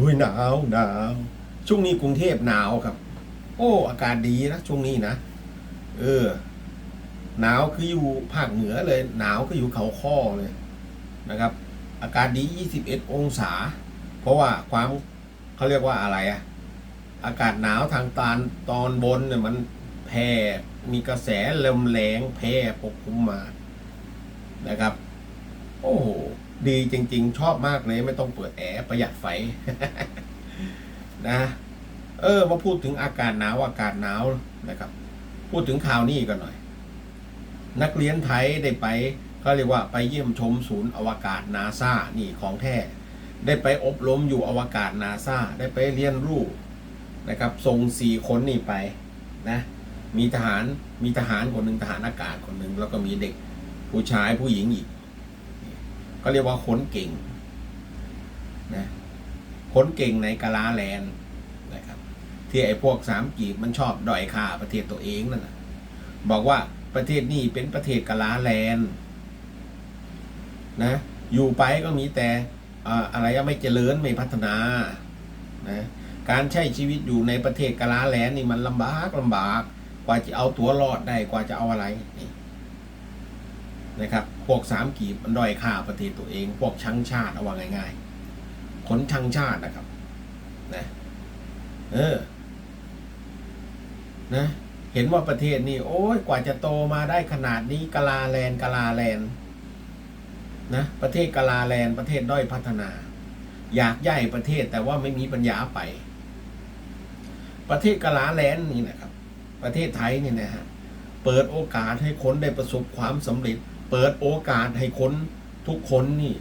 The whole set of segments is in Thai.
ฮ้ยหนาวหนาวช่วงนี้กรุงเทพหนาวครับ โอ้ อากาศดีนะช่วงนี้นะเออ หนาวคืออยู่ภาคเหนือเลย หนาวก็อยู่เขาข้อเลยนะครับ อากาศดี 21 องศา เพราะว่าความเขาเรียกว่าอะไรอะอากาศหนาวทางตอนตอนบนเนี่ยมันแผ่มีกระแสลมแรงแผ่ปกคลุมมานะครับ โอ้โห ดีจริง ๆ ชอบมากเลย ไม่ต้องเปิดแอร์ประหยัดไฟ นะ เออมาพูดถึงอากาศหนาวอากาศหนาวนะครับ พูดถึงข่าวนี้กันหน่อย นักเรียนไทยได้ไปเขาเรียกว่าไปเยี่ยมชมศูนย์อวกาศนาซานี่ของแท้ได้ไปอบรมอยู่อวกาศนาซาได้ไปเรียนรู้นะครับส่งสี่คนนี่ไปนะมีทหารมีทหารคนหนึ่งทหารอากาศคนหนึ่งแล้วก็มีเด็กผู้ชายผู้หญิงอีก ก็เรียกว่าคนเก่งนะคนเก่งในกาลาแลนนะครับที่ไอ้พวกสามกีบมันชอบด้อยค่าประเทศตัวเองนั่นนะบอกว่าประเทศนี้เป็นประเทศกาลาแลนนะอยู่ไปก็มีแต่ออะไรไม่เจริญไม่พัฒนานะการใช้ชีวิตอยู่ในประเทศกาลาแลนนี่มันลำบากลำบาก กว่าจะเอาตัวรอดได้กว่าจะเอาอะไรนี่ นะครับ พวกสามกีบมันด้อยค่าประเทศตัวเอง พวกชังชาติเอาว่าง่ายๆ คนชังชาตินะครับ นะ เออ นะ เห็นว่าประเทศนี่โอ้ยกว่าจะโตมาได้ขนาดนี้กาลาแลนกาลาแลนนะ ประเทศกาลาแลนประเทศด้อยพัฒนา อยากใหญ่ประเทศแต่ว่าไม่มีปัญญาไป ประเทศกาลาแลนนี่นะครับ ประเทศไทยนี่นะฮะเปิดโอกาสให้คนได้ประสบความสำเร็จ เปิดโอกาสให้คนทุกคนนี่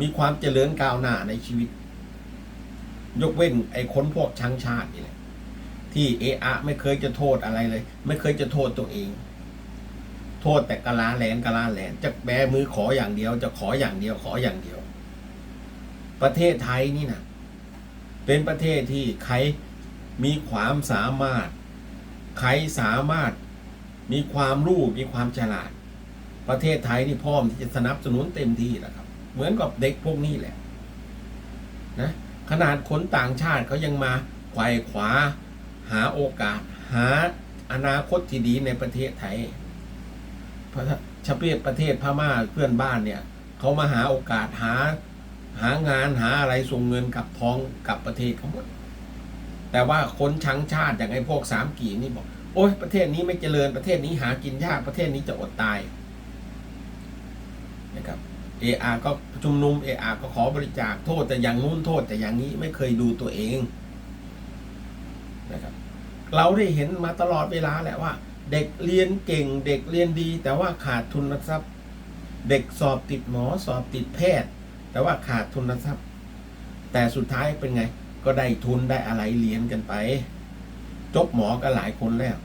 มีความเจริญก้าวหน้าในชีวิต ยกเว้นไอ้คนพวกชังชาตินี่แหละที่เอะอะไม่เคยจะโทษอะไรเลย ไม่เคยจะโทษตัวเอง โทษแต่กะลาแหลนกะลาแหลนจะแบมือขออย่างเดียว จะขออย่างเดียวขออย่างเดียว ประเทศไทยนี่นะเป็นประเทศที่ใครมีความสามารถ ใครสามารถมีความรู้มีความฉลาด ประเทศไทยนี่พร้อมที่จะสนับสนุนเต็มที่แหละครับ เหมือนกับเด็กพวกนี้แหละนะขนาดคนต่างชาติเขายังมาไขว่ขวา หาโอกาส หาอนาคตที่ดีในประเทศไทยพระชาเปียประเทศพม่าเพื่อนบ้านเนี่ยเขามาหาโอกาสหาหางานหาอะไรส่งเงินกลับท้องกลับประเทศเขาหมดแต่ว่าคนชังชาติอย่างไอ้พวกสามกีนี่บอก โอ้ยประเทศนี้ไม่เจริญประเทศนี้หากินยากประเทศนี้จะอดตาย นะครับเออาก็ชุมนุมเออาก็ขอบริจาคโทษแต่อย่างนู้นโทษแต่อย่างนี้ไม่เคยดูตัวเองนะครับ เราได้เห็นมาตลอดเวลาแหละว่า เด็กเรียนเก่ง เด็กเรียนดี แต่ว่าขาดทุนทรัพย์ เด็กสอบติดหมอสอบติดแพทย์ แต่ว่าขาดทุนทรัพย์ แต่สุดท้ายเป็นไง ก็ได้ทุนได้อะไรเรียนกันไป จบหมอกันหลายคนแล้ว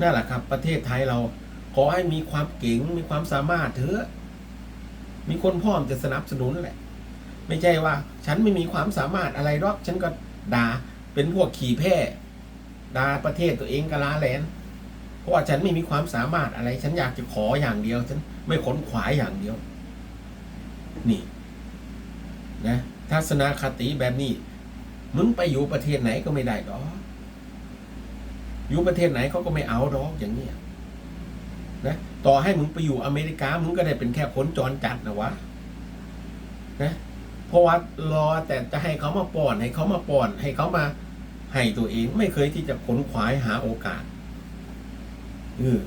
นั่นแหละครับ ประเทศไทยเรา ขอให้มีความเก่งมีความสามารถเถอะ มีคนพร้อมจะสนับสนุนแหละ ไม่ใช่ว่า ฉันไม่มีความสามารถอะไรหรอกฉันก็ด่าเป็นพวกขี่แพร่ด่าประเทศตัวเองกะลาแหลนเพราะว่าฉันไม่มีความสามารถอะไร ฉันอยากจะขออย่างเดียว ฉันไม่ขนขวายอย่างเดียว นี่ นะทัศนคติแบบนี้ มึงไปอยู่ประเทศไหนก็ไม่ได้ดอกอยู่ประเทศไหนเขาก็ไม่เอาดอกอย่างเนี้ นะต่อให้มึงไปอยู่อเมริกามึงก็ได้เป็นแค่คนจรจัดนะวะนะเพราะว่ารอแต่จะให้เขามาป้อน ให้เขามาป้อน ให้เขามาให้ตัวเองไม่เคยที่จะขนขวายหาโอกาสเออ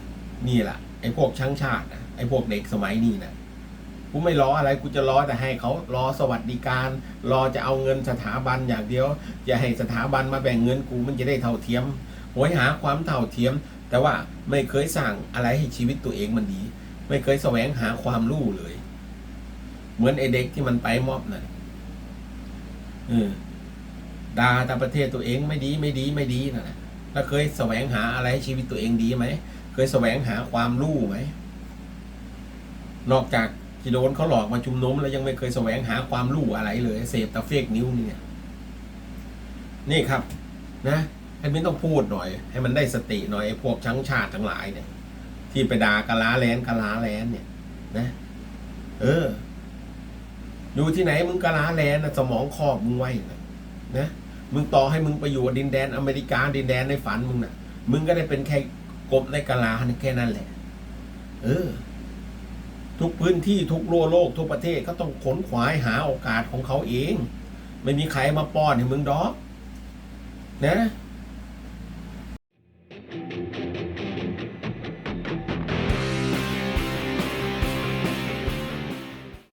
นี่แหละไอ้พวกช่างชาตินะไอ้พวกเด็กสมัยนี้นะกูไม่รออะไรกูจะรอแต่ให้เขารอสวัสดิการ รอจะเอาเงินสถาบันอย่างเดียวจะให้สถาบันมาแบ่งเงินกูมันจะได้เท่าเทียมหวยหาความเท่าเทียม แต่ว่าไม่เคยสร้างอะไรให้ชีวิตตัวเองมันดี ไม่เคยแสวงหาความรู้เลย เหมือนไอเด็กที่มันไปมอบน่ะเออด่าแต่ประเทศตัวเองไม่ดีไม่ดีไม่ดีนะนะแล้วเคยแสวงหาอะไรให้ชีวิตตัวเองดีไหมเคยแสวงหาความรู้ไหมนอกจากที่โดนเขาหลอกมาชุมนุมแล้วยังไม่เคยแสวงหาความรู้อะไรเลยเสพแต่เฟกนิ้วเนี่ย นี่ครับ นะ ให้มินต้องพูดหน่อย ให้มันได้สติหน่อยไอ้พวกชังชาติทั้งหลายเนี่ย ที่ไปด่ากะลาแลนกะลาแลนเนี่ย นะ เออ อยู่ที่ไหนมึงกะลาแลนนะสมองครอบมึงไว้นะนะมึงต่อให้มึงไปอยู่ดินแดนอเมริกาดินแดนในฝันมึงน่ะ มึงก็ได้เป็นแค่กบในกะลาแค่นั้นแหละ เออ ทุกพื้นที่ทุกโลโลกทุกประเทศก็ต้องขนขวายหาโอกาสของเขาเอง ไม่มีใครมาป้อนให้มึงดอก นะ